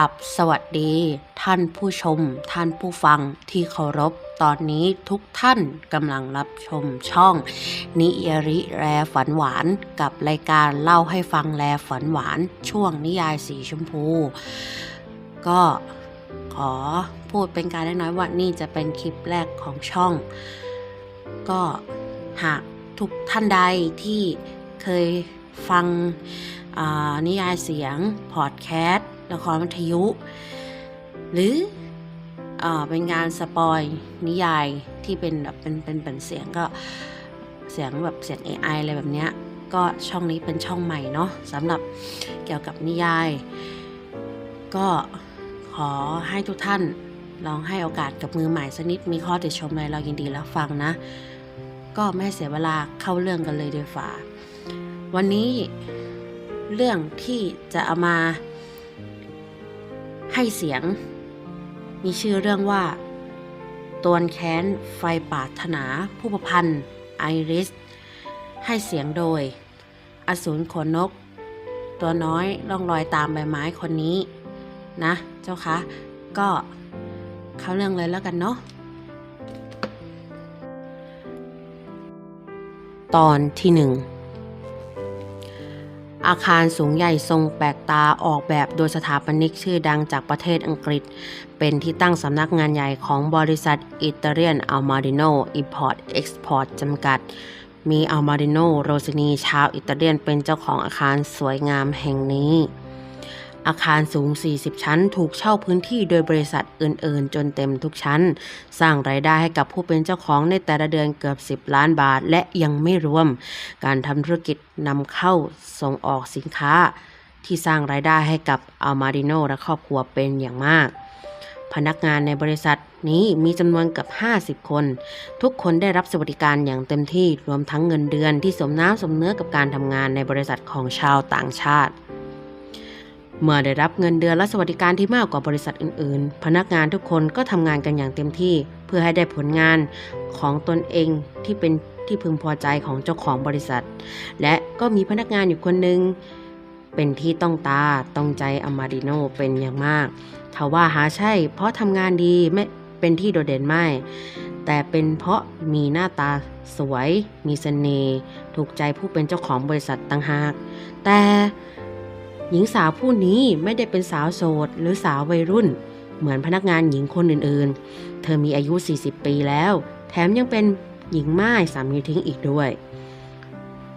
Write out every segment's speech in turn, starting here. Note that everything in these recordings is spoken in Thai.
ับสวัสดี ท่านผู้ชม ท่านผู้ฟังที่เคารพตอนนี้ทุกท่านกำลังรับชมช่อง นิยริแรฝันหวานกับรายการเล่าให้ฟังแลฝันหวาน ช่วงนิยายสีชมพู ก็ขอพูดเป็นการเล็กน้อยว่านี่จะเป็นคลิปแรกของช่อง ก็หากทุกท่านใดที่เคยฟังนิยายเสียงพอดแคสต์ ละครวิทยุ หรืออเป็นงานสปอยนิยายที่เป็นแบบเป็นเป็นเป็นเสียงก็เสียงแบบเสียง AI อะไรแบบเนี้ยก็ช่องนี้เป็นช่องใหม่เนาะสำหรับเกี่ยวกับนิยาย ก็ขอให้ทุกท่านลองให้โอกาสกับมือใหม่สักนิดมีข้อติชมอะไรเรายินดีรับฟังนะ ก็ไม่เสียเวลาเข้าเรื่องกันเลยเดียฝ่า วันนี้เรื่องที่จะเอามา ให้เสียง มีชื่อเรื่องว่าตวนแค้นไฟปราถนาผู้ประพันธ์ไอริส ให้เสียงโดย อสูรขนนก ตัวน้อยล่องลอยตามใบไม้คนนี้ นะ เจ้าคะก็เข้าเรื่องเลยแล้วกันเนาะตอนที่หนึ่ง อาคารสูงใหญ่ทรงแปลกตาออกแบบโดยสถาปนิกชื่อดังจากประเทศอังกฤษ เป็นที่ตั้งสำนักงานใหญ่ของบริษัทอิตาเลียนอัลมาดิโนอิมพอร์ตเอ็กซ์พอร์ตจำกัด มีอัลมาดิโนโรซินีชาวอิตาเลียนเป็นเจ้าของอาคารสวยงามแห่งนี้ อาคารสูง 40 ชั้น ถูกเช่าพื้นที่โดยบริษัทอื่น ๆ จนเต็มทุกชั้น สร้างรายได้ให้กับผู้เป็นเจ้าของในแต่ละเดือนเกือบ 10 ล้านบาท และยังไม่รวม การทำธุรกิจนำเข้าส่งออกสินค้า ที่สร้างรายได้ให้กับอัลมาดิโนและครอบครัวเป็นอย่างมากพนักงานในบริษัทนี้มีจำนวนเกือบ 50 คน ทุกคนได้รับสวัสดิการอย่างเต็มที่รวมทั้งเงินเดือนที่สมน้ำสมเนื้อกับการทำงานในบริษัทของชาวต่างชาติ เมื่อได้รับเงินเดือนและสวัสดิการที่มากกว่าบริษัทอื่นๆ พนักงานทุกคนก็ทำงานกันอย่างเต็มที่ เพื่อให้ได้ผลงานของตนเองที่เป็นที่พึงพอใจของเจ้าของบริษัท และก็มีพนักงานอยู่คนหนึ่งเป็นที่ต้องตาต้องใจอามาดิโนเป็นอย่างมากทว่าหาใช่ เพราะทำงานดีไม่เป็นที่โดดเด่นไม่ แต่เป็นเพราะมีหน้าตาสวย มีเสน่ห์ถูกใจผู้เป็นเจ้าของบริษัทต่างหาก แต่ หญิงสาวผู้นี้ไม่ได้เป็นสาวโสดหรือสาววัยรุ่น เหมือนพนักงานหญิงคนอื่นๆ เธอมีอายุ 40 ปีแล้ว แถมยังเป็นหญิงม่ายสามีทิ้งอีกด้วย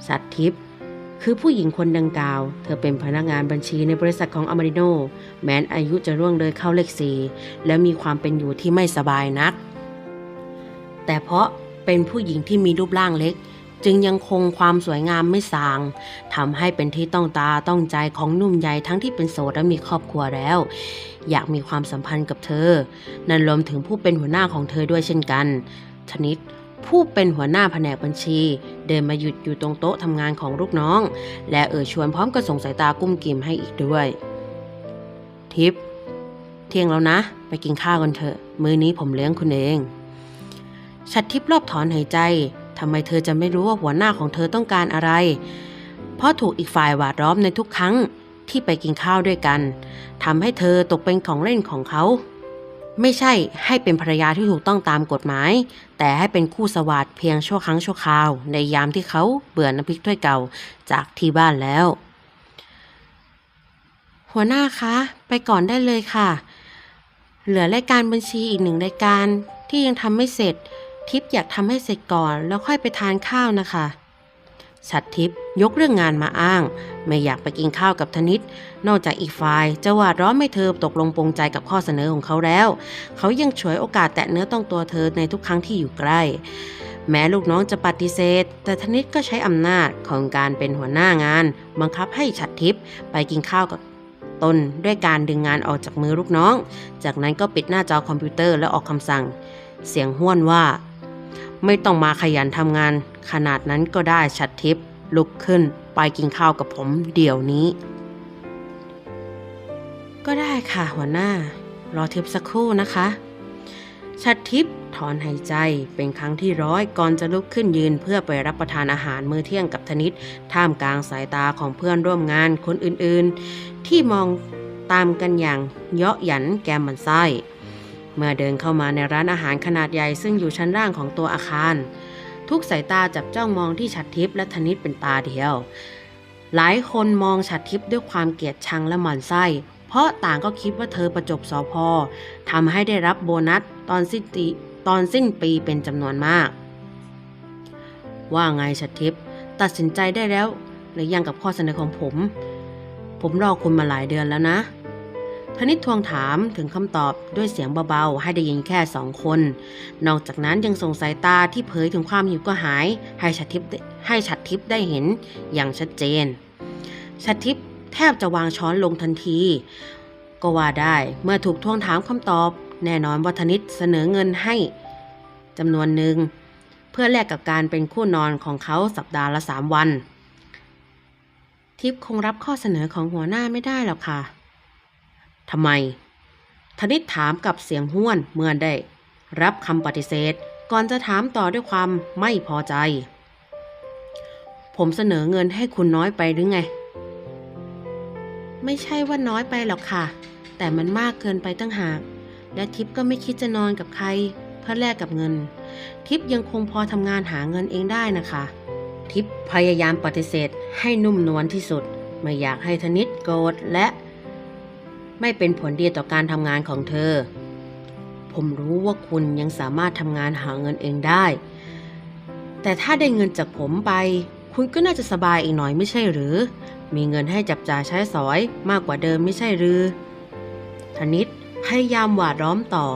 สัตทิพย์คือผู้หญิงคนดังกล่าว เธอเป็นพนักงานบัญชีในบริษัทของอมริโน แม้นอายุจะร่วงเลยเข้าเลขสี่และมีความเป็นอยู่ที่ไม่สบายนัก แต่เพราะเป็นผู้หญิงที่มีรูปร่างเล็ก จึงยังคงความสวยงามไม่สางทำให้เป็นที่ต้องตาต้องใจของหนุ่มใหญ่ทั้งที่เป็นโสดและมีครอบครัวแล้ว อยากมีความสัมพันธ์กับเธอ นั่นรวมถึงผู้เป็นหัวหน้าของเธอด้วยเช่นกันชนิดผู้เป็นหัวหน้าแผนกบัญชี เดินมาหยุดอยู่ตรงโต๊ะทำงานของลูกน้อง และเอ่ยชวนพร้อมกับส่งสายตากุ้มกิ่มให้อีกด้วย ทิป เที่ยงแล้วนะ ไปกินข้าวกันเถอะ มื้อนี้ผมเลี้ยงคุณเองชัดทิพย์รอบถอนหายใจ ทำไมเธอจะไม่รู้ว่าหัวหน้าของเธอต้องการอะไร เพราะถูกอีกฝ่ายหวาดล้อมในทุกครั้งที่ไปกินข้าวด้วยกันทำให้เธอตกเป็นของเล่นของเขา ไม่ใช่ให้เป็นภรรยาที่ถูกต้องตามกฎหมาย แต่ให้เป็นคู่สวัสดเพียงชั่วครั้งชั่วคราว ในยามที่เขาเบื่อน้ำพริกถ้วยเก่าจากที่บ้านแล้ว หัวหน้าคะ ไปก่อนได้เลยค่ะ เหลือรายการบัญชีอีกหนึ่งรายการที่ยังทำไม่เสร็จ ทิพย์อยากทำให้เสร็จก่อน แล้วค่อยไปทานข้าวนะคะชัดทิพย์ยกเรื่องงานมาอ้าง ไม่อยากไปกินข้าวกับธนิต นอกจากอีกฝ่ายจะหวาดร้อนไม่เธอตกลงปรงใจกับข้อเสนอของเขาแล้ว เขายังฉวยโอกาสแตะเนื้อต้องตัวเธอในทุกครั้งที่อยู่ใกล้ แม้ลูกน้องจะปฏิเสธ แต่ธนิตก็ใช้อำนาจของการเป็นหัวหน้างาน บังคับให้ฉัดทิพย์ไปกินข้าวกับตนด้วยการดึงงานออกจากมือลูกน้อง จากนั้นก็ปิดหน้าจอคอมพิวเตอร์แล้วออกคำสั่ง เสียงห้วนว่า ไม่ต้องมาขยันทำงาน ขนาดนั้นก็ได้ชัดทิพย์ลุกขึ้นไปกินข้าวกับผมเดี๋ยวนี้ ก็ได้ค่ะหัวหน้า รอทิพย์สักครู่นะคะชัดทิพย์ถอนหายใจเป็นครั้งที่ร้อยก่อนจะลุกขึ้นยืนเพื่อไปรับประทานอาหารมื้อเที่ยงกับธนิตท่ามกลางสายตาของเพื่อนร่วมงานคนอื่นๆ ที่มองตามกันอย่างเยาะหยันแกมมันไส้ เมื่อเดินเข้ามาในร้านอาหารขนาดใหญ่ซึ่งอยู่ชั้นล่างของตัวอาคาร ทุกสายตาจับจ้องมองที่ฉัดทิพย์และธนิตเป็นตาเดียว หลายคนมองฉัดทิพย์ด้วยความเกลียดชังและหมันไส้ เพราะต่างก็คิดว่าเธอประจบสอพอทำให้ได้รับโบนัสตอนสิ้นปีตอนสิ้นปีเป็นจำนวนมาก ว่าไงฉัดทิพย์ตัดสินใจได้แล้วหรือยังกับข้อเสนอของผม ผมรอคุณมาหลายเดือนแล้วนะ ธนิตทวงถามถึงคำตอบด้วยเสียงเบาๆ ให้ได้ยินแค่สองคน นอกจากนั้นยังส่งสายตาที่เผยถึงความหิวกระหาย ให้ชัดทิพย์ได้ให้ชัดทิพย์ได้เห็นอย่างชัดเจน ชัดทิพย์แทบจะวางช้อนลงทันที ก็ว่าได้เมื่อถูกทวงถามคำตอบ แน่นอนว่าธนิตเสนอเงินให้จำนวนหนึ่ง เพื่อแลกกับการเป็นคู่นอนของเขาสัปดาห์ละสามวัน ทิพย์คงรับข้อเสนอของหัวหน้าไม่ได้หรอกค่ะ ทำไม ธนิตถามกับเสียงห้วนเมื่อได้ รับคำปฏิเสธก่อนจะถามต่อด้วยความไม่พอใจ ผมเสนอเงินให้คุณน้อยไปหรือไง ไม่ใช่ว่าน้อยไปหรอกค่ะ แต่มันมากเกินไปตั้งหาก และทิพย์ก็ไม่คิดจะนอนกับใคร เพื่อแลกกับเงิน ทิพย์ยังคงพอทำงานหาเงินเองได้นะคะ ทิพย์พยายามปฏิเสธให้นุ่มนวลที่สุด ไม่อยากให้ธนิตโกรธและ ไม่เป็นผลดีต่อการทำงานของเธอ ผมรู้ว่าคุณยังสามารถทำงานหาเงินเองได้ แต่ถ้าได้เงินจากผมไป คุณก็น่าจะสบายอีกหน่อยไม่ใช่หรือ มีเงินให้จับจ่ายใช้สอยมากกว่าเดิมไม่ใช่หรือธนิตพยายามหวาดล้อมต่อ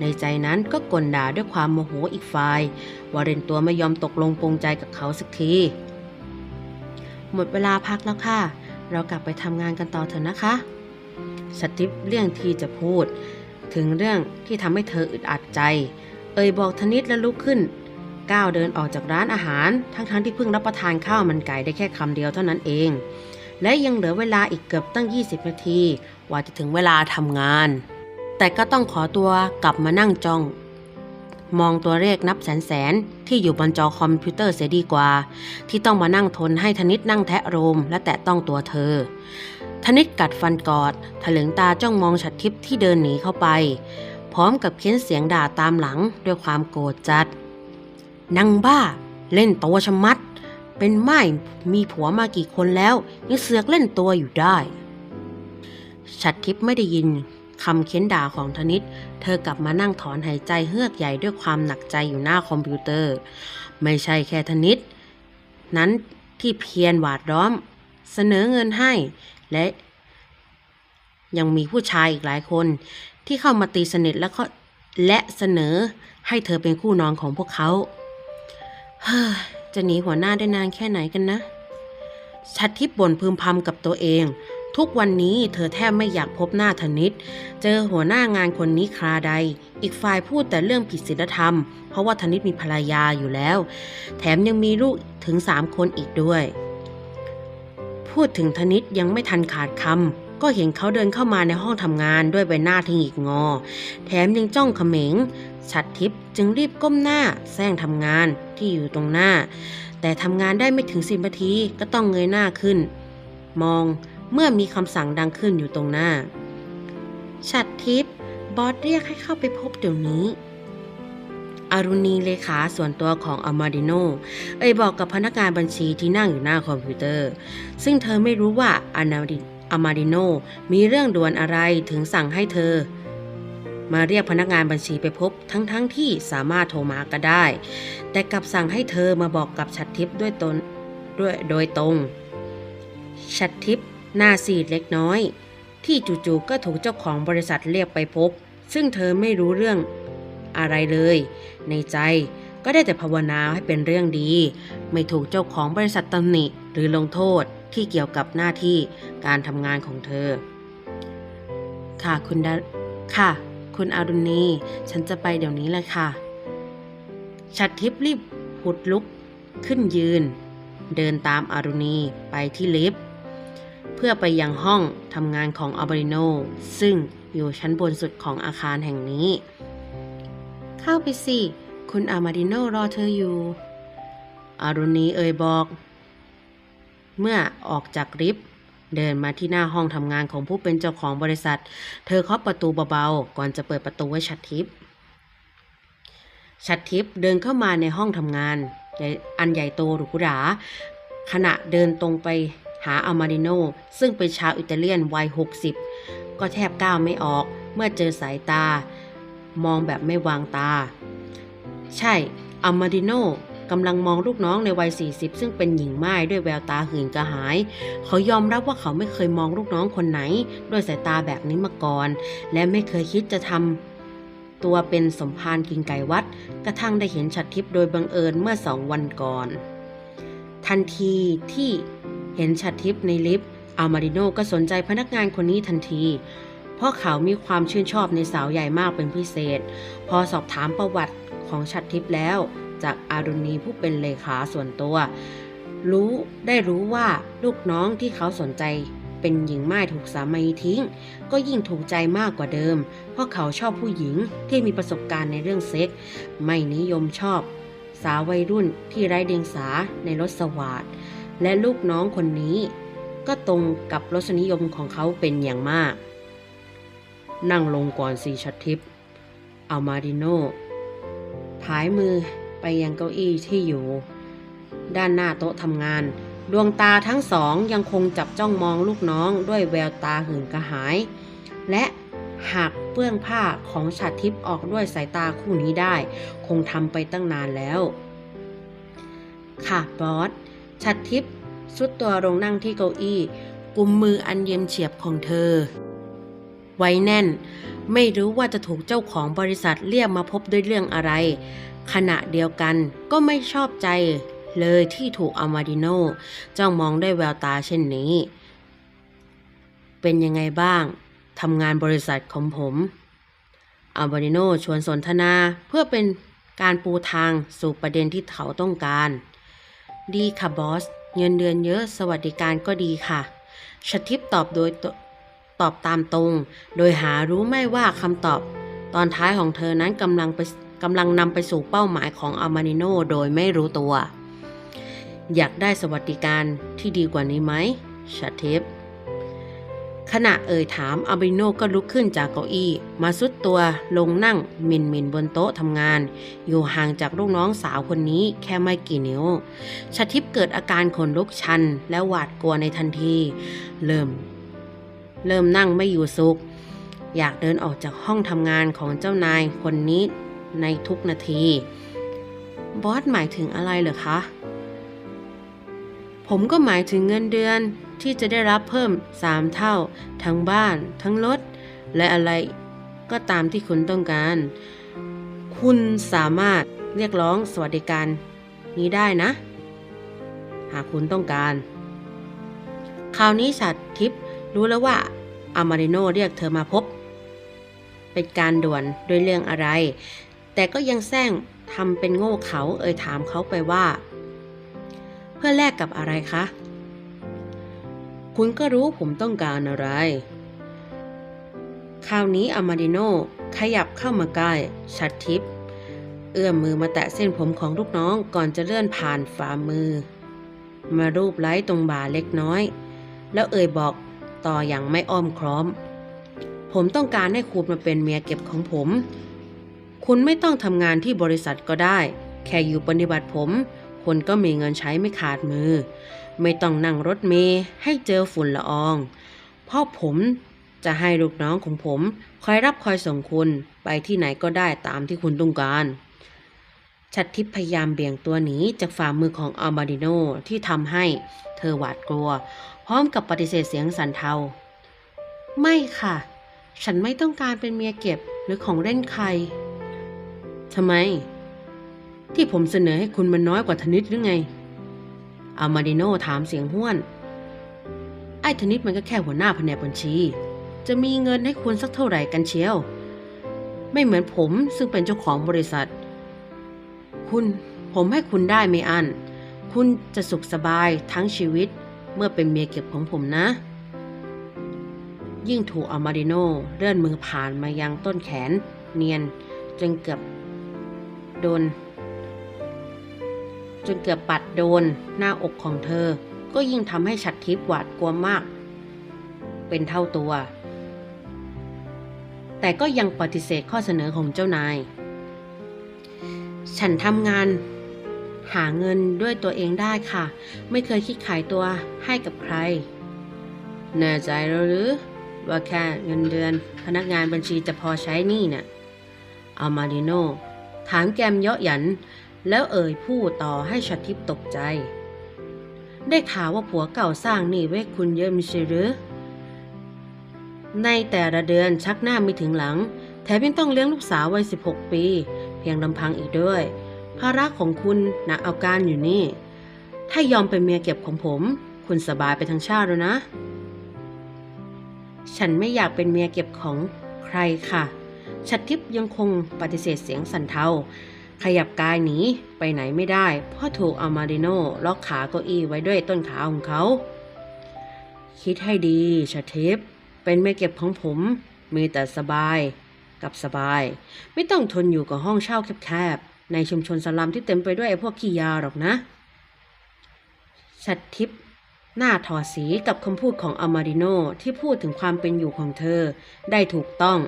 ในใจนั้นก็กลด่าด้วยความโมโหอีกฝ่ายว่าเรนตัวไม่ยอมตกลงปรงใจกับเขาสักที หมดเวลาพักแล้วค่ะ เรากลับไปทำงานกันต่อเถอะนะคะ สติปเลี่ยงที่จะพูด ถึงเรื่องที่ทำให้เธออึดอัดใจ เอ่ยบอกธนิตและลุกขึ้น ก้าวเดินออกจากร้านอาหาร ทั้งๆที่เพิ่งรับประทานข้าวมันไก่ได้แค่คำเดียวเท่านั้นเอง และยังเหลือเวลาอีกเกือบตั้ง 20 นาทีกว่าจะถึงเวลาทำงาน แต่ก็ต้องขอตัวกลับมานั่งจ้องมองตัวเลขนับแสนแสนๆที่อยู่บนจอคอมพิวเตอร์เสียดีกว่า ที่ต้องมานั่งทนให้ธนิตนั่งแทะโรมและแตะต้องตัวเธอ ธนิตกัดฟันกอดถลึงตาจ้องมองฉัดทิพย์ที่เดินหนีเข้าไป พร้อมกับเค้นเสียงด่าตามหลังด้วยความโกรธจัดนังบ้า เล่นตัวชะมัด เป็นไม้มีผัวมากี่คนแล้ว ยังเสือกเล่นตัวอยู่ได้ชัดทิพย์ไม่ได้ยินคำเค้นด่าของธนิต เธอกลับมานั่งถอนหายใจเฮือกใหญ่ด้วยความหนักใจอยู่หน้าคอมพิวเตอร์ ไม่ใช่แค่ธนิต นั้นที่เพียรหวาดล้อม เสนอเงินให้ และยังมีผู้ชายอีกหลายคนที่เข้ามาตีสนิทและก็และเสนอให้เธอเป็นคู่นอนของพวกเขาเฮ้ยจะหนีหัวหน้าได้นานแค่ไหนกันนะชัดทิพย์บ่นพึมพำกับตัวเอง ทุกวันนี้เธอแทบไม่อยากพบหน้าธนิต เจอหัวหน้างานคนนี้คราใด อีกฝ่ายพูดแต่เรื่องผิดศีลธรรม เพราะว่าธนิตมีภรรยาอยู่แล้ว แถมยังมีลูกถึงสามคนอีกด้วย พูดถึงธนิตยังไม่ทันขาดคำก็เห็นเขาเดินเข้ามาในห้องทำงานด้วยใบหน้าที่หงิกงอ แถมยังจ้องเขม็งชัดทิพย์จึงรีบก้มหน้าแซงทำงานที่อยู่ตรงหน้า แต่ทำงานได้ไม่ถึงสิบนาทีก็ต้องเงยหน้าขึ้น มองเมื่อมีคำสั่งดังขึ้นอยู่ตรงหน้าชัดทิพย์บอสเรียกให้เข้าไปพบเดี๋ยวนี้ อารุณีเลขาส่วนตัวของอามาดิโน เอ่ยบอกกับพนักงานบัญชีที่นั่งอยู่หน้าคอมพิวเตอร์ ซึ่งเธอไม่รู้ว่าอานาดิอามาดิโนมีเรื่องด่วนอะไรถึงสั่งให้เธอ มาเรียกพนักงานบัญชีไปพบทั้งๆทที่สามารถโทรมาก็ได้ แต่กลับสั่งให้เธอมาบอกกับชัดทิพย์ด้วยตนด้วยโดยตรง ชัดทิพย์หน้าซีดเล็กน้อย ที่จู่ๆก็ถูกเจ้าของบริษัทเรียกไปพบ ซึ่งเธอไม่รู้เรื่อง อะไรเลย ในใจก็ได้แต่ภาวนาให้เป็นเรื่องดี ไม่ถูกเจ้าของบริษัทตำหนิหรือลงโทษที่เกี่ยวกับหน้าที่การทำงานของเธอ ค่ะคุณดาค่ะ คุณอารุณี ฉันจะไปเดี๋ยวนี้เลยค่ะชัดทิพย์รีบหุดลุกขึ้นยืน เดินตามอารุณีไปที่ลิฟต์เพื่อไปยังห้องทำงานของอาบริโน ซึ่งอยู่ชั้นบนสุดของอาคารแห่งนี้ เข้าไปสิ คุณอามาดิโนรอเธออยู่ อารุณีเอ่ยบอก เมื่อออกจากลิฟต์เดินมาที่หน้าห้องทำงานของผู้เป็นเจ้าของบริษัท เธอเคาะประตูเบาๆ ก่อนจะเปิดประตูไว้ชัดทิพย์ชัดทิพย์เดินเข้ามาในห้องทำงานใหญ่อันใหญ่โตหรูหราขณะเดินตรงไปหาอามาริโนซึ่งเป็นชาวอิตาเลียนวัย 60 ก็แทบก้าวไม่ออกเมื่อเจอสายตา มองแบบไม่วางตา ใช่อามาริโนกำลังมองลูกน้องในวัย 40 ซึ่งเป็นหญิงม่ายด้วยแววตาหื่นกระหาย เขายอมรับว่าเขาไม่เคยมองลูกน้องคนไหน ด้วยสายตาแบบนี้มาก่อน และไม่เคยคิดจะทำตัวเป็นสมภารกินไก่วัด กระทั่งได้เห็นชัดทิพย์โดยบังเอิญเมื่อสองวันก่อน ทันทีที่เห็นชัดทิพย์ในลิฟต์อามาริโนก็สนใจพนักงานคนนี้ทันที เพราะเขามีความชื่นชอบในสาวใหญ่มากเป็นพิเศษ พอสอบถามประวัติของชัดทิพย์แล้ว จากอารุณีผู้เป็นเลขาส่วนตัว รู้ได้รู้ว่าลูกน้องที่เขาสนใจเป็นหญิงไม่ถูกสามีทิ้ง ก็ยิ่งถูกใจมากกว่าเดิม เพราะเขาชอบผู้หญิงที่มีประสบการณ์ในเรื่องเซ็กส์ไม่นิยมชอบ สาววัยรุ่นที่ไร้เดียงสาในรถสวาดและลูกน้องคนนี้ ก็ตรงกับรสนิยมของเขาเป็นอย่างมาก นั่งลงก่อนสีชัดทิพย์เอามาริโนผายมือไปยังเก้าอี้ที่อยู่ ด้านหน้าโต๊ะทำงาน ดวงตาทั้งสองยังคงจับจ้องมองลูกน้องด้วยแววตาหื่นกระหาย และหากเปื้องผ้าของฉัดทิพย์ออกด้วยสายตาคู่นี้ได้ คงทำไปตั้งนานแล้ว ค่ะบอสฉัดทิพย์สุดตัวลงนั่งที่เก้าอี้กุมมืออันเย็นเฉียบของเธอ ไว้แน่น ไม่รู้ว่าจะถูกเจ้าของบริษัทเรียกมาพบด้วยเรื่องอะไร ขณะเดียวกันก็ไม่ชอบใจเลยที่ถูกอามาดิโนจ้องมองด้วยแววตาเช่นนี้ เป็นยังไงบ้างทำงานบริษัทของผมอามาดิโนชวนสนทนาเพื่อเป็นการปูทางสู่ประเด็นที่เขาต้องการ ดีค่ะบอส เงินเดือนเยอะสวัสดิการก็ดีค่ะชทิปตอบโดย ตอบตามตรง โดยหารู้ไม่ว่าคำตอบ ตอนท้ายของเธอนั้นกำลังไปกำลังนำไปสู่เป้าหมายของอามานิโนโดยไม่รู้ตัว อยากได้สวัสดิการที่ดีกว่านี้ไหมชัดทิปขณะเอ่ยถามอามานิโนก็ลุกขึ้นจากเก้าอี้ มาซุดตัวลงนั่งมินมินบนโต๊ะทำงาน อยู่ห่างจากลูกน้องสาวคนนี้แค่ไม่กี่นิ้วชัดทิปเกิดอาการขนลุกชันและหวาดกลัวในทันที เริ่ม เริ่มนั่งไม่อยู่สุข อยากเดินออกจากห้องทำงานของเจ้านายคนนี้ในทุกนาที บอสหมายถึงอะไรเหรอคะ ผมก็หมายถึงเงินเดือนที่จะได้รับเพิ่มสามเท่า ทั้งบ้าน ทั้งรถ และอะไรก็ตามที่คุณต้องการ คุณสามารถเรียกร้องสวัสดิการนี้ได้นะ หากคุณต้องการ คราวนี้ฉัดทิพย์รู้แล้วว่า อามาริโนเรียกเธอมาพบ เป็นการด่วนด้วยเรื่องอะไร แต่ก็ยังแซงทำเป็นโง่เขาเอ่ยถามเขาไปว่า เพื่อแลกกับอะไรคะ คุณก็รู้ผมต้องการอะไร คราวนี้อามาดิโนขยับเข้ามาใกล้ชัดทิพย์เอื้อมมือมาแตะเส้นผมของลูกน้องก่อนจะเลื่อนผ่านฝ่ามือ มารูปไล้ตรงบ่าเล็กน้อย แล้วเอ่ยบอก ต่ออย่างไม่อ้อมค้อม ผมต้องการให้คุณมาเป็นเมียเก็บของผม คุณไม่ต้องทำงานที่บริษัทก็ได้ แค่อยู่ปฏิบัติผม คุณก็มีเงินใช้ไม่ขาดมือ ไม่ต้องนั่งรถเมล์ให้เจอฝุ่นละอองเพราะผมจะให้ลูกน้องของผม คอยรับคอยส่งคุณไปที่ไหนก็ได้ตามที่คุณต้องการชัดทิพย์พยายามเบี่ยงตัวหนีจากฝ่ามือของอัลมาดิโนที่ทำให้เธอหวาดกลัว พร้อมกับปฏิเสธเสียงสั่นเทา ไม่ค่ะ ฉันไม่ต้องการเป็นเมียเก็บหรือของเล่นใครทำไม ที่ผมเสนอให้คุณมันน้อยกว่าธนิตหรือไง อามาดิโนถามเสียงห้วน ไอ้ธนิตมันก็แค่หัวหน้าแผนกบัญชี จะมีเงินให้คุณสักเท่าไหร่กันเชียว ไม่เหมือนผมซึ่งเป็นเจ้าของบริษัท คุณผมให้คุณได้ไม่อัน คุณจะสุขสบายทั้งชีวิต เมื่อเป็นเมียเก็บของผมนะ ยิ่งถูกอามาดิโนเลื่อนมือผ่านมายังต้นแขนเนียนจนเกือบโดน จนเกือบปัดโดนหน้าอกของเธอ ก็ยิ่งทำให้ฉัดทิพย์หวาดกลัวมาก เป็นเท่าตัว แต่ก็ยังปฏิเสธข้อเสนอของเจ้านาย ฉันทำงาน หาเงินด้วยตัวเองได้ค่ะ ไม่เคยคิดขายตัวให้กับใคร แน่ใจแล้วหรือ ว่าแค่เงินเดือนพนักงานบัญชีจะพอใช้หนี่น่ะอามาดิโนถามแกมเยาะหยัน แล้วเอ่ยพูดต่อให้ชัดทิพตกใจ ได้ข่าวว่าผัวเก่าสร้างหนี้ไว้คุณเยอะมิใช่หรือ ในแต่ละเดือนชักหน้าไม่ถึงหลัง แถมยังต้องเลี้ยงลูกสาววัย 16 ปี เพียงลำพังอีกด้วย ภาระของคุณหนักเอาการอยู่นี่ ถ้ายอมเป็นเมียเก็บของผม คุณสบายไปทั้งชาติแล้วนะ ฉันไม่อยากเป็นเมียเก็บของใครค่ะ ชัดทิพย์ยังคงปฏิเสธเสียงสั่นเทา ขยับกายหนีไปไหนไม่ได้ เพราะถูกอามาดิโนล็อกขาเก้าอี้ไว้ด้วยต้นขาของเขา คิดให้ดีชัดทิพย์เป็นเมียเก็บของผม มีแต่สบายกับสบาย ไม่ต้องทนอยู่กับห้องเช่าแคบๆ ในชุมชนสลัมที่เต็มไปด้วยพวกขี้ยาหรอกนะ ชัดทิพย์หน้าถอดสีกับคำพูดของอามาดิโนที่พูดถึงความเป็นอยู่ของเธอได้ถูกต้อง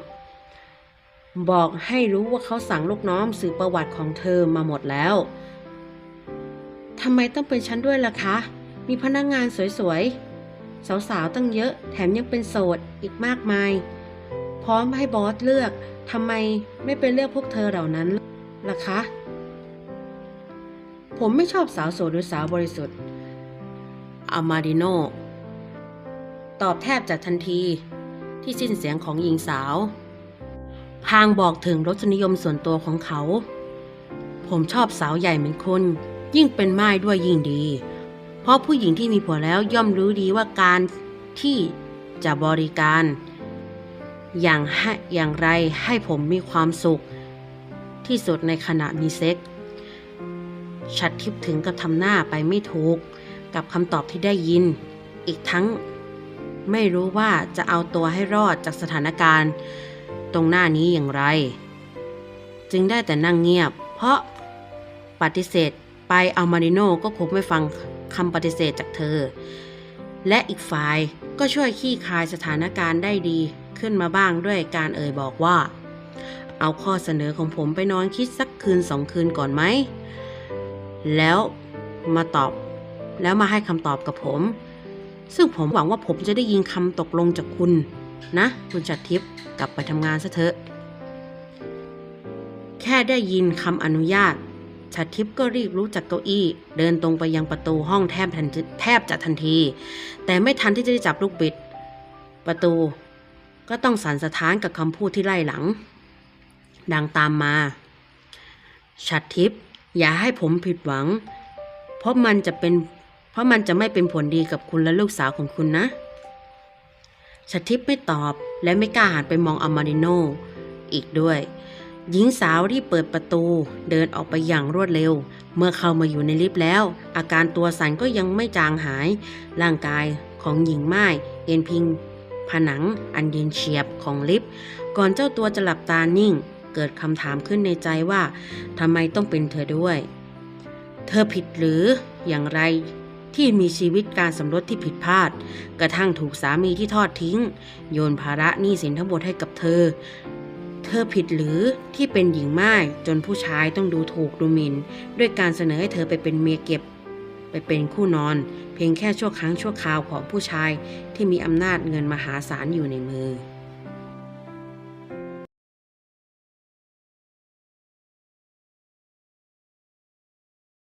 บอกให้รู้ว่าเขาสั่งลูกน้องสืบประวัติของเธอมาหมดแล้วทำไมต้องเป็นฉันด้วยล่ะคะ มีพนักงงานสวยๆ สาวๆ ตั้งเยอะ แถมยังเป็นโสดอีกมากมาย พร้อมให้บอสเลือก ทำไมไม่ไปเลือกพวกเธอเหล่านั้น ล่ะคะ ผมไม่ชอบสาวโสดหรือสาวบริสุทธิ์อามาดิโนตอบแทบจะทันทีที่สิ้นเสียงของหญิงสาว พางบอกถึงรสนิยมส่วนตัวของเขา ผมชอบสาวใหญ่เหมือนคุณยิ่งเป็นไม้ด้วยยิ่งดี เพราะผู้หญิงที่มีผัวแล้วย่อมรู้ดีว่าการที่จะบริการ อย่างให้อย่างไรให้ผมมีความสุข ที่สุดในขณะมีเซ็กชัดทิพย์ถึงกับทำหน้าไปไม่ถูก กับคำตอบที่ได้ยิน อีกทั้งไม่รู้ว่าจะเอาตัวให้รอดจากสถานการณ์ ตรงหน้านี้อย่างไร จึงได้แต่นั่งเงียบ เพราะปฏิเสธไปอัลมาริโนก็คงไม่ฟังคำปฏิเสธจากเธอ และอีกฝ่ายก็ช่วยขี้คายสถานการณ์ได้ดีขึ้นมาบ้างด้วยการเอ่ยบอกว่า เอาข้อเสนอของผมไปนอนคิดสักคืนสองคืนก่อนไหม แล้วมาตอบ แล้วมาให้คำตอบกับผม ซึ่งผมหวังว่าผมจะได้ยินคำตกลงจากคุณ นะ คุณชัดทิพย์กลับไปทำงานซะเถอะ แค่ได้ยินคำอนุญาตชัดทิพย์ก็รีบรู้จากเก้าอี้ เดินตรงไปยังประตูห้องแทบทันแทบจะทันที แต่ไม่ทันที่จะได้จับลูกบิด ประตูก็ต้องสั่นสะท้านกับคำพูดที่ไล่หลัง ดังตามมาชัดทิพย์อย่าให้ผมผิดหวัง เพราะมันจะเป็น เพราะมันจะไม่เป็นผลดีกับคุณและลูกสาวของคุณนะชัดทิพย์ไม่ตอบและไม่กล้าหันไปมองอามาริโนอีกด้วย หญิงสาวที่เปิดประตูเดินออกไปอย่างรวดเร็ว เมื่อเข้ามาอยู่ในลิฟต์แล้ว อาการตัวสั่นก็ยังไม่จางหาย ร่างกายของหญิงไม้เอ็นพิง ผนังอันเย็นเฉียบของลิฟต์ก่อนเจ้าตัวจะหลับตานิ่ง เกิดคำถามขึ้นในใจว่าทำไมต้องเป็นเธอด้วย เธอผิดหรืออย่างไรที่มีชีวิตการสมรสที่ผิดพลาด กระทั่งถูกสามีที่ทอดทิ้ง โยนภาระหนี้สินทั้งหมดให้กับเธอ เธอผิดหรือที่เป็นหญิงไม้จนผู้ชายต้องดูถูกดูหมิ่นด้วยการเสนอให้เธอไปเป็นเมียเก็บ ไปเป็นคู่นอน เพียงแค่ชั่วครั้งชั่วคราวของผู้ชายที่มีอำนาจเงินมหาศาลอยู่ในมือ